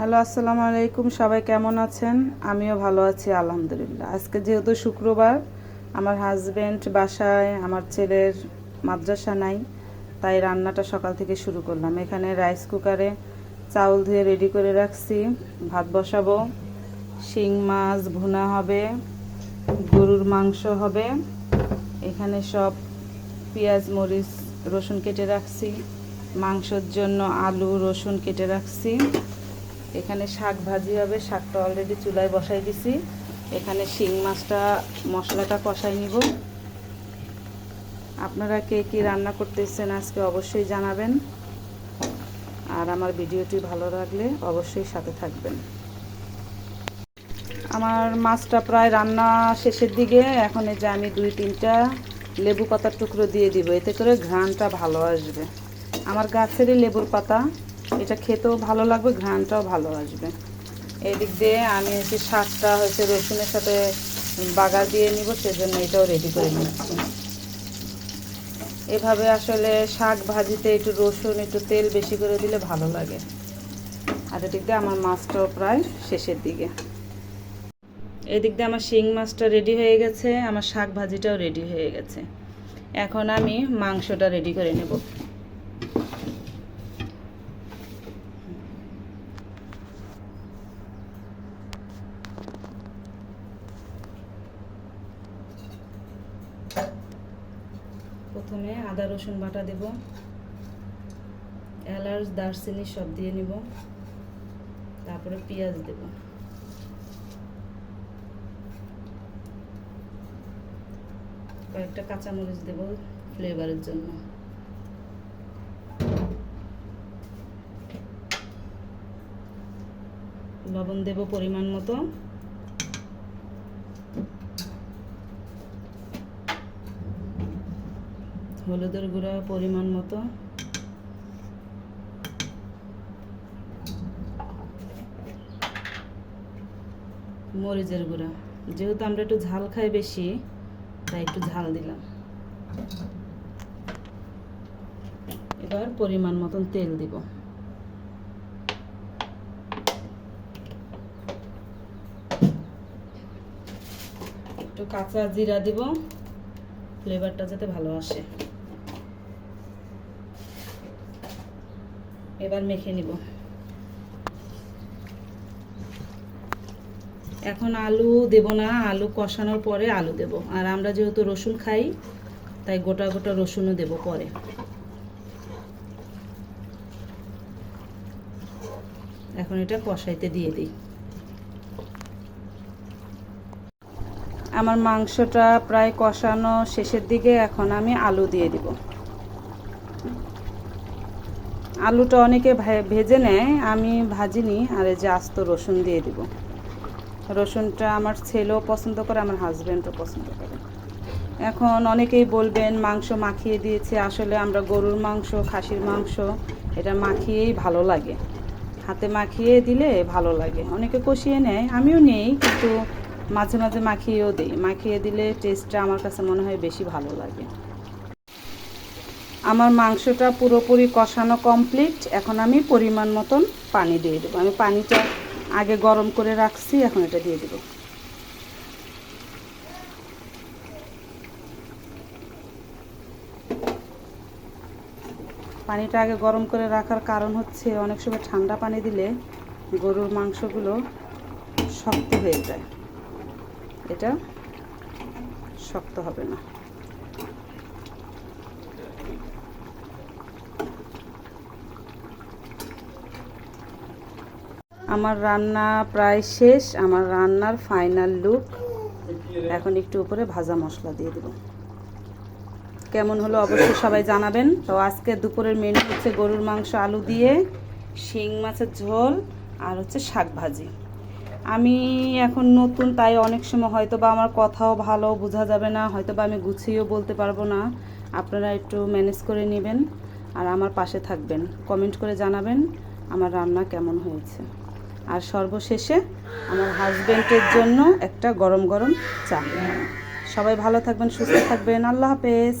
Hello, আসসালামু আলাইকুম। সবাই কেমন আছেন? আমিও ভালো আছি, আলহামদুলিল্লাহ। আজকে যেহেতু শুক্রবার, আমার হাজব্যান্ড বাসায়, আমার ছেলের মাদ্রাসা নাই, তাই রান্নাটা সকাল থেকে শুরু করলাম। এখানে রাইস কুকারে চাউল ধুয়ে রেডি করে রাখছি, ভাত বসাবো, শিং মাছ, ভুনা হবে, গরুর মাংস হবে, এখানে সব পেঁয়াজ, মরিচ, রসুন কেটে রাখছি, মাংসর জন্য আলু, রসুন কেটে রাখছি। এখানে শাক ভাজি হবে, শাকটা অলরেডি চুলায় বসাই দিছি। এখানে শিং মাছটা, মশলাটা কষাই নিব। আপনারা কে কী রান্না করতেছেন আজকে অবশ্যই জানাবেন। আর আমার ভিডিওটি ভালো লাগলে অবশ্যই সাথে থাকবেন। আমার মাছটা প্রায় রান্না শেষের দিকে, এখন এই যে আমি দুই তিনটা লেবু পাতার টুকরো দিয়ে দিব, এতে করে ঘ্রাণটা ভালো আসবে। আমার গাছেরই লেবুর পাতা এটা খেতেও ভালো লাগবে, ঘ্রাণটাও ভালো আসবে। এদিক দিয়ে আমি হচ্ছে শাকটা হচ্ছে রসুনের সাথে বাগার দিয়ে নিব, সেজন্য এটাও রেডি করে নিচ্ছি। এভাবে আসলে শাক ভাজিতে একটু রসুন, একটু তেল বেশি করে দিলে ভালো লাগে। আর এদিক দিয়ে আমার মাছটাও প্রায় শেষের দিকে। এদিক দিয়ে আমার শিং মাছটা রেডি হয়ে গেছে, আমার শাক ভাজিটাও রেডি হয়ে গেছে। এখন আমি মাংসটা রেডি করে নেব। প্রথমে আদা, রসুন বাটা দেব। এলাচ, দারচিনি সব দিয়ে নিব। তারপরে পেঁয়াজ দেব। কয়েকটা কাঁচামরিচ দেব ফ্লেভারের জন্য। লবণ দেব পরিমাণ মতো। হলুদের গুঁড়া পরিমাণ মতো। মরিচের গুঁড়া। যেহেতু আমরা একটু ঝাল খাই বেশি, তাই একটু ঝাল দিলাম। এবার পরিমাণ মতন তেল দিব। একটু কাঁচা জিরা দিব ফ্লেভারটা যাতে ভালো আসে। এবার মেখে নিব। এখন আলু দেব না, আলু কষানোর পরে আলু দেব। আর আমরা যেহেতু রসুন খাই, তাই গোটা গোটা রসুনও দেব পরে। এখন এটা কষাইতে দিয়ে দিই। আমার মাংসটা প্রায় কষানো শেষের দিকে এখন আমি আলু দিয়ে দিব। আলুটা অনেকে ভেজে নেয়, আমি ভাজিনি আর এই যে আস্ত রসুন দিয়ে দিব। রসুনটা আমার ছেলেও পছন্দ করে, আমার হাজব্যান্ডও পছন্দ করে। এখন অনেকেই বলবেন, মাংস মাখিয়ে দিয়েছে। আসলে আমরা গরুর মাংস, খাসির মাংস, এটা মাখিয়েই ভালো লাগে। হাতে মাখিয়ে দিলে ভালো লাগে। অনেকে কষিয়ে নেয়, আমিও নেই, কিন্তু মাঝে মাঝে মাখিয়েও দিই। মাখিয়ে দিলে টেস্টটা আমার কাছে মনে হয় বেশি ভালো লাগে। আমার মাংসটা পুরোপুরি কষানো কমপ্লিট এখন আমি পরিমাণ মতন পানি দিয়ে দেবো। আমি পানিটা আগে গরম করে রাখছি, এখন এটা দিয়ে দেবো। পানিটা আগে গরম করে রাখার কারণ হচ্ছে, অনেক সময় ঠান্ডা পানি দিলে গরুর মাংসগুলো শক্ত হয়ে যায়। এটা শক্ত হবে না। আমার রান্না প্রায় শেষ, আমার রান্নার ফাইনাল লুক এখন একটু উপরে ভাজা মশলা দিয়ে দেব। কেমন হলো অবশ্যই সবাই জানাবেন। তো আজকে দুপুরের মেনু হচ্ছে গরুর মাংস, আলু দিয়ে, শিং মাছের ঝোল আর হচ্ছে শাক ভাজি। আমি এখন নতুন, তাই অনেক সময় হয়তো বা আমার কথাও ভালো বোঝা যাবে না হয়তো বা আমি গুছিয়েও বলতে পারব না। আপনারা একটু ম্যানেজ করে নেবেন আর আমার পাশে থাকবেন। কমেন্ট করে জানাবেন আমার রান্না কেমন হয়েছে। আর সর্বশেষে আমার হাজব্যান্ডের জন্য একটা গরম গরম চা। সবাই ভালো থাকবেন, সুস্থ থাকবেন। আল্লাহ হাফেজ।